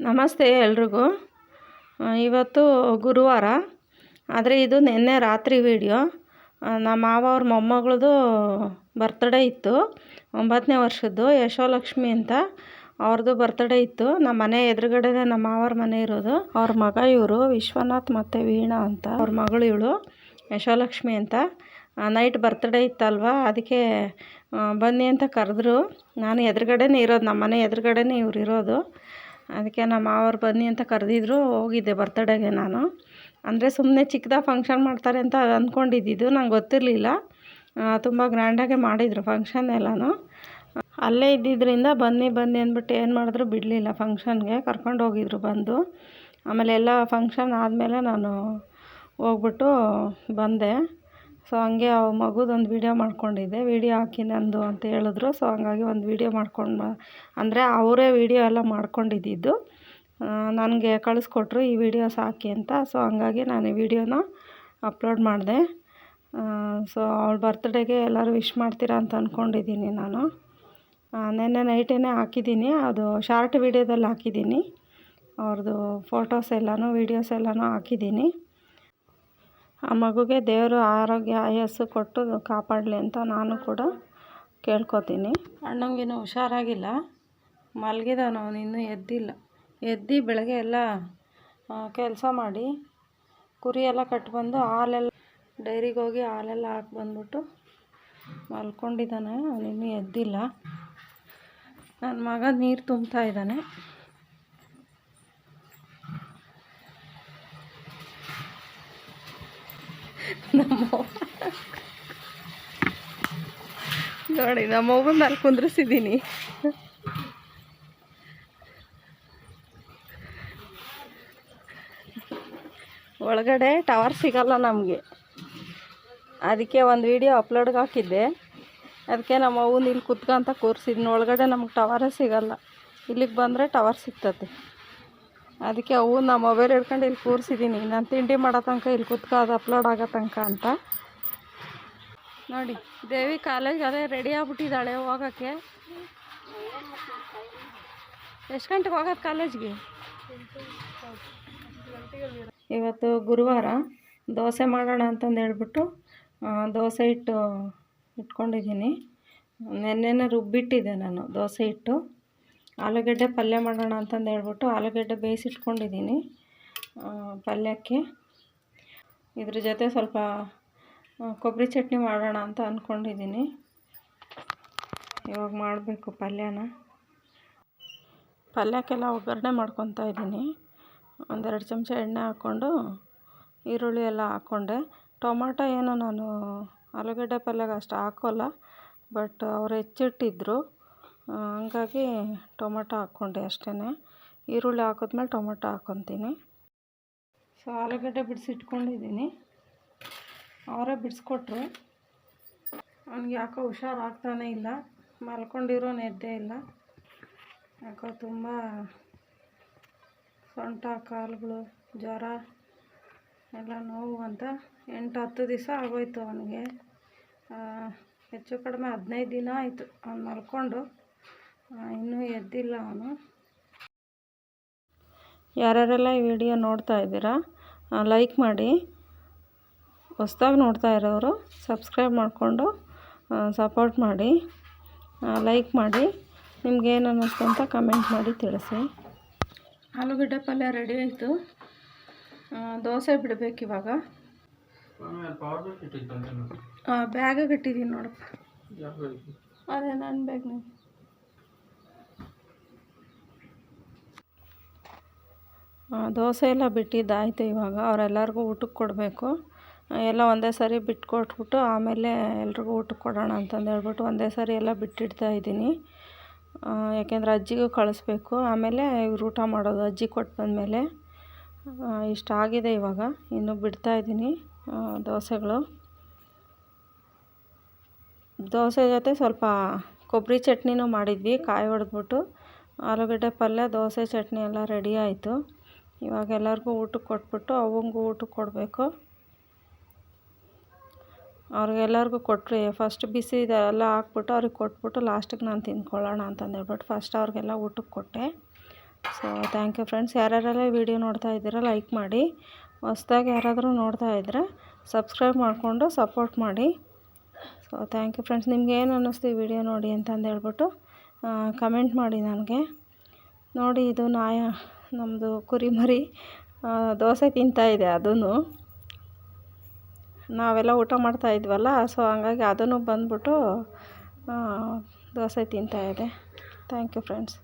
ನಮಸ್ತೆ ಎಲ್ರಿಗೂ. ಇವತ್ತು ಗುರುವಾರ, ಆದರೆ ಇದು ನಿನ್ನೆ ರಾತ್ರಿ ವಿಡಿಯೋ. ನಮ್ಮ ಮಾವ ಅವ್ರ ಮೊಮ್ಮಗಳದು ಬರ್ತ್ಡೇ ಇತ್ತು ಒಂಬತ್ತನೇ ವರ್ಷದ್ದು, ಯಶೋಲಕ್ಷ್ಮಿ ಅಂತ. ಅವ್ರದ್ದು ಬರ್ತ್ಡೇ ಇತ್ತು. ನಮ್ಮ ಮನೆ ಎದುರುಗಡೆನೇ ನಮ್ಮ ಮಾವರ ಮನೆ ಇರೋದು. ಅವ್ರ ಮಗ ಇವರು ವಿಶ್ವನಾಥ್ ಮತ್ತು ವೀಣಾ ಅಂತ. ಅವ್ರ ಮಗಳು ಇವಳು ಯಶೋಲಕ್ಷ್ಮಿ ಅಂತ. ನೈಟ್ ಬರ್ತ್ಡೇ ಇತ್ತಲ್ವ? ಅದಕ್ಕೆ ಬನ್ನಿ ಅಂತ ಕರೆದ್ರು. ನಾನು ಎದುರುಗಡೆನೇ ಇರೋದು, ನಮ್ಮ ಮನೆ ಎದುರುಗಡೆನೇ ಇವ್ರು ಇರೋದು. ಅದಕ್ಕೆ ನಮ್ಮ ಮಾವರು ಬನ್ನಿ ಅಂತ ಕರೆದಿದ್ರು, ಹೋಗಿದ್ದೆ ಬರ್ತಡೇಗೆ ನಾನು. ಅಂದರೆ ಸುಮ್ಮನೆ ಚಿಕ್ಕದಾಗಿ ಫಂಕ್ಷನ್ ಮಾಡ್ತಾರೆ ಅಂತ ಅಂದ್ಕೊಂಡಿದ್ದಿದ್ದು ನಂಗೆ ಗೊತ್ತಿರಲಿಲ್ಲ. ತುಂಬ ಗ್ರ್ಯಾಂಡಾಗೆ ಮಾಡಿದರು ಫಂಕ್ಷನ್ ಎಲ್ಲನೂ. ಅಲ್ಲೇ ಇದ್ದಿದ್ದರಿಂದ ಬನ್ನಿ ಬನ್ನಿ ಅಂದ್ಬಿಟ್ಟು ಏನು ಮಾಡಿದ್ರು ಬಿಡಲಿಲ್ಲ ಫಂಕ್ಷನ್ಗೆ ಕರ್ಕೊಂಡು ಹೋಗಿದ್ರು ಬಂದು. ಆಮೇಲೆ ಎಲ್ಲ ಫಂಕ್ಷನ್ ಆದಮೇಲೆ ನಾನು ಹೋಗ್ಬಿಟ್ಟು ಬಂದೆ. ಸೊ ಹಂಗೆ ಆ ಮಗುದೊಂದು ವೀಡಿಯೋ ಮಾಡ್ಕೊಂಡಿದ್ದೆ. ವೀಡಿಯೋ ಹಾಕಿ ನಂದು ಅಂತ ಹೇಳಿದ್ರು. ಸೊ ಹಂಗಾಗಿ ಒಂದು ವೀಡಿಯೋ ಮಾಡ್ಕೊಂಡು ಅಂದರೆ ಅವರೇ ವೀಡಿಯೋ ಎಲ್ಲ ಮಾಡ್ಕೊಂಡಿದ್ದಿದ್ದು. ನನಗೆ ಕಳಿಸ್ಕೊಟ್ರು ಈ ವೀಡಿಯೋಸ್ ಹಾಕಿ ಅಂತ. ಸೊ ಹಂಗಾಗಿ ನಾನು ಈ ವೀಡಿಯೋನ ಅಪ್ಲೋಡ್ ಮಾಡಿದೆ. ಸೊ ಅವಳ ಬರ್ತ್ಡೇಗೆ ಎಲ್ಲರೂ ವಿಶ್ ಮಾಡ್ತೀರಾ ಅಂತ ಅಂದ್ಕೊಂಡಿದ್ದೀನಿ ನಾನು. ನಿನ್ನೆ ನೈಟೇ ಹಾಕಿದ್ದೀನಿ. ಅದು ಶಾರ್ಟ್ ವೀಡಿಯೋದಲ್ಲಿ ಹಾಕಿದ್ದೀನಿ. ಅವ್ರದ್ದು ಫೋಟೋಸ್ ಎಲ್ಲನೂ ವೀಡಿಯೋಸ್ ಎಲ್ಲನೂ ಹಾಕಿದ್ದೀನಿ. ಆ ಮಗುಗೆ ದೇವರು ಆರೋಗ್ಯ, ಆಯಸ್ಸು ಕೊಟ್ಟು ಕಾಪಾಡಲಿ ಅಂತ ನಾನು ಕೂಡ ಕೇಳ್ಕೊತೀನಿ. ಅಣ್ಣಂಗೇನು ಹುಷಾರಾಗಿಲ್ಲ. ಮಲಗಿದವನು ಅವನು, ಇನ್ನೂ ಎದ್ದಿಲ್ಲ. ಎದ್ದು ಬೆಳಗ್ಗೆ ಎಲ್ಲ ಕೆಲಸ ಮಾಡಿ ಕುರಿ ಎಲ್ಲ ಕಟ್ಬಂದು ಹಾಲೆಲ್ಲ, ಡೈರಿಗೆ ಹೋಗಿ ಹಾಲೆಲ್ಲ ಹಾಕಿ ಬಂದ್ಬಿಟ್ಟು ಮಲ್ಕೊಂಡಿದ್ದಾನೆ. ಅವನಿನ್ನೂ ಎದ್ದಿಲ್ಲ. ನನ್ನ ಮಗ ನೀರು ತುಂಬ್ತಾ ಇದ್ದಾನೆ. ನಮ್ಮ ನೋಡಿ, ನಮ್ಮ ಅವ್ವನ್ನ ಅಲ್ಲಿ ಕುಂದ್ರಿಸಿದ್ದೀನಿ. ಒಳಗಡೆ ಟವರ್ ಸಿಗಲ್ಲ ನಮಗೆ. ಅದಕ್ಕೆ ಒಂದು ವಿಡಿಯೋ ಅಪ್ಲೋಡ್ಗೆ ಹಾಕಿದ್ದೆ. ಅದಕ್ಕೆ ನಮ್ಮ ಇಲ್ಲಿ ಕುತ್ಕೊಂತ ಕೂರಿಸಿದ್ನ. ಒಳಗಡೆ ನಮ್ಗೆ ಟವರೇ ಸಿಗಲ್ಲ. ಇಲ್ಲಿಗೆ ಬಂದರೆ ಟವರ್ ಸಿಗ್ತದೆ. ಅದಕ್ಕೆ ಅವು ನಾ ಮೊಬೈಲ್ ಹಿಡ್ಕೊಂಡು ಇಲ್ಲಿ ಕೂರಿಸಿದ್ದೀನಿ ನಾನು ತಿಂಡಿ ಮಾಡೋ ತನಕ ಇಲ್ಲಿ ಕುತ್ಕೊ ಅದು ಅಪ್ಲೋಡ್ ಆಗೋ ತನಕ ಅಂತ. ನೋಡಿ, ದೇವಿ ಕಾಲೇಜ್ ಅದೇ ರೆಡಿ ಆಗ್ಬಿಟ್ಟಿದ್ದಾಳೆ ಹೋಗೋಕ್ಕೆ. ಎಷ್ಟು ಗಂಟೆಗೆ ಹೋಗೋದು ಕಾಲೇಜ್ಗೆ ಇವತ್ತು ಗುರುವಾರ ದೋಸೆ ಮಾಡೋಣ ಅಂತಂದು ಹೇಳ್ಬಿಟ್ಟು ದೋಸೆ ಹಿಟ್ಟು ಇಟ್ಕೊಂಡಿದ್ದೀನಿ. ನೆನ್ನೆನೇ ರುಬ್ಬಿಟ್ಟಿದ್ದೆ ನಾನು ದೋಸೆ ಹಿಟ್ಟು. ಆಲೂಗಡ್ಡೆ ಪಲ್ಯ ಮಾಡೋಣ ಅಂತಂದು ಹೇಳ್ಬಿಟ್ಟು ಆಲೂಗಡ್ಡೆ ಬೇಯಿಸಿಟ್ಕೊಂಡಿದ್ದೀನಿ ಪಲ್ಯಕ್ಕೆ. ಇದ್ರ ಜೊತೆ ಸ್ವಲ್ಪ ಕೊಬ್ಬರಿ ಚಟ್ನಿ ಮಾಡೋಣ ಅಂತ ಅಂದ್ಕೊಂಡಿದ್ದೀನಿ ಇವಾಗ ಮಾಡಬೇಕು ಪಲ್ಯನ. ಪಲ್ಯಕ್ಕೆಲ್ಲ ಒಗ್ಗರಣೆ ಮಾಡ್ಕೊತಾ ಇದ್ದೀನಿ. ಒಂದೆರಡು ಚಮಚ ಎಣ್ಣೆ ಹಾಕ್ಕೊಂಡು ಈರುಳ್ಳಿ ಎಲ್ಲ ಹಾಕ್ಕೊಂಡೆ. ಟೊಮಾಟೊ ಏನು ನಾನು ಆಲೂಗಡ್ಡೆ ಪಲ್ಯಗೆ ಅಷ್ಟು ಹಾಕೋಲ್ಲ, ಬಟ್ ಅವ್ರು ಹೆಚ್ಚಿಟ್ಟಿದ್ರು. ಹಂಗಾಗಿ ಟೊಮೊಟೊ ಹಾಕ್ಕೊಂಡೆ ಅಷ್ಟೇ ಈರುಳ್ಳಿ ಹಾಕಿದ್ಮೇಲೆ ಟೊಮೊಟೊ ಹಾಕ್ಕೊತೀನಿ ಸೊ, ಆಲೂಗಡ್ಡೆ ಬಿಡಿಸಿಟ್ಕೊಂಡಿದ್ದೀನಿ. ಅವರೇ ಬಿಡಿಸ್ಕೊಟ್ರು. ಅವ್ನಿಗೆ ಯಾಕೋ ಹುಷಾರಾಗ್ತಾನೇ ಇಲ್ಲ. ಮಲ್ಕೊಂಡಿರೋ ನೆದ್ದೇ ಇಲ್ಲ. ಯಾಕೋ ತುಂಬ ಸೊಂಟ, ಕಾಲುಗಳು, ಜ್ವರ, ಎಲ್ಲ ನೋವು ಅಂತ ಎಂಟು ಹತ್ತು ದಿವಸ ಆಗೋಯ್ತು ಅವನಿಗೆ. ಹೆಚ್ಚು ಕಡಿಮೆ ಹದಿನೈದು ದಿನ ಆಯಿತು. ಅವ್ನು ಮಲ್ಕೊಂಡು. ಇನ್ನೂ ಎದ್ದಿಲ್ಲ ಅವನು. ಯಾರ್ಯಾರೆಲ್ಲ ಈ ವಿಡಿಯೋ ನೋಡ್ತಾ ಇದ್ದೀರಾ ಲೈಕ್ ಮಾಡಿ. ಹೊಸ್ದಾಗಿ ನೋಡ್ತಾ ಇರೋರು ಸಬ್ಸ್ಕ್ರೈಬ್ ಮಾಡಿಕೊಂಡು ಸಪೋರ್ಟ್ ಮಾಡಿ ಲೈಕ್ ಮಾಡಿ. ನಿಮ್ಗೇನು ಅನ್ನಿಸ್ತು ಅಂತ ಕಮೆಂಟ್ ಮಾಡಿ ತಿಳಿಸಿ. ಆಲೂಗಡ್ಡೆ ಪಲ್ಯ ರೆಡಿ ಆಯಿತು. ದೋಸೆ ಬಿಡಬೇಕು ಇವಾಗ. ಬ್ಯಾಗ್ ಇಟ್ಟಿದ್ದೀನಿ ನೋಡಪ್ಪ. ಅದೇ ನನ್ನ ಬ್ಯಾಗ್ ದೋಸೆ ಎಲ್ಲ ಬಿಟ್ಟಿದ್ದಾಯಿತು ಇವಾಗ. ಅವರೆಲ್ಲರಿಗೂ ಊಟಕ್ಕೆ ಕೊಡಬೇಕು. ಎಲ್ಲ ಒಂದೇ ಸಾರಿ ಬಿಟ್ಕೊಟ್ಬಿಟ್ಟು ಆಮೇಲೆ ಎಲ್ರಿಗೂ ಊಟಕ್ಕೆ ಕೊಡೋಣ ಅಂತಂದು ಹೇಳ್ಬಿಟ್ಟು ಒಂದೇ ಸಾರಿ ಎಲ್ಲ ಬಿಟ್ಟಿಡ್ತಾ ಇದ್ದೀನಿ. ಯಾಕೆಂದರೆ ಅಜ್ಜಿಗೂ ಕಳಿಸ್ಬೇಕು. ಆಮೇಲೆ ಇವ್ರು ಊಟ ಮಾಡೋದು ಅಜ್ಜಿ ಕೊಟ್ಟು ಬಂದಮೇಲೆ. ಇಷ್ಟ ಆಗಿದೆ ಇವಾಗ. ಇನ್ನು ಬಿಡ್ತಾ ಇದ್ದೀನಿ ದೋಸೆಗಳು. ದೋಸೆ ಜೊತೆ ಸ್ವಲ್ಪ ಕೊಬ್ಬರಿ ಚಟ್ನಿನೂ ಮಾಡಿದ್ವಿ, ಕಾಯಿ ಹೊಡೆದ್ಬಿಟ್ಟು ಆಲೂಗಡ್ಡೆ ಪಲ್ಯ, ದೋಸೆ, ಚಟ್ನಿ ಎಲ್ಲ ರೆಡಿ ಆಯಿತು. ಇವಾಗ ಎಲ್ಲರಿಗೂ ಊಟಕ್ಕೆ ಕೊಟ್ಬಿಟ್ಟು ಅವಂಗೂ ಊಟಕ್ಕೆ ಕೊಡಬೇಕು. ಅವ್ರಿಗೆಲ್ಲರಿಗೂ ಕೊಟ್ಟರೆ ಫಸ್ಟ್ ಬಿಸಿ ಇದೆಲ್ಲ ಹಾಕ್ಬಿಟ್ಟು ಅವ್ರಿಗೆ ಕೊಟ್ಬಿಟ್ಟು ಲಾಸ್ಟಿಗೆ ನಾನು ತಿಂದ್ಕೊಳ್ಳೋಣ ಅಂತಂದೇಳ್ಬಿಟ್ಟು ಫಸ್ಟ್ ಅವ್ರಿಗೆಲ್ಲ ಊಟಕ್ಕೆ ಕೊಟ್ಟೆ. ಸೊ ಥ್ಯಾಂಕ್ ಯು ಫ್ರೆಂಡ್ಸ್ ಯಾರ್ಯಾರೆಲ್ಲ ವೀಡಿಯೋ ನೋಡ್ತಾ ಇದ್ದೀರ ಲೈಕ್ ಮಾಡಿ. ಹೊಸ್ದಾಗಿ ಯಾರಾದರೂ ನೋಡ್ತಾ ಇದ್ದರೆ ಸಬ್ಸ್ಕ್ರೈಬ್ ಮಾಡಿಕೊಂಡು ಸಪೋರ್ಟ್ ಮಾಡಿ. ಸೊ ಥ್ಯಾಂಕ್ ಯು ಫ್ರೆಂಡ್ಸ್ ನಿಮ್ಗೆ ಏನು ಅನ್ನಿಸ್ತು ಈ ವಿಡಿಯೋ ನೋಡಿ ಅಂತಂದೇಳ್ಬಿಟ್ಟು ಕಮೆಂಟ್ ಮಾಡಿ ನನಗೆ. ನೋಡಿ ಇದು ನಾಯ ನಮ್ಮದು ಕುರಿಮರಿ ದೋಸೆ ತಿಂತಾಯಿದೆ ಅದೂ ನಾವೆಲ್ಲ ಊಟ ಮಾಡ್ತಾ ಇದ್ವಲ್ಲ, ಸೊ ಹಂಗಾಗಿ ಅದೂ ಬಂದುಬಿಟ್ಟು ದೋಸೆ ತಿಂತಾಯಿದೆ ಥ್ಯಾಂಕ್ ಯು ಫ್ರೆಂಡ್ಸ್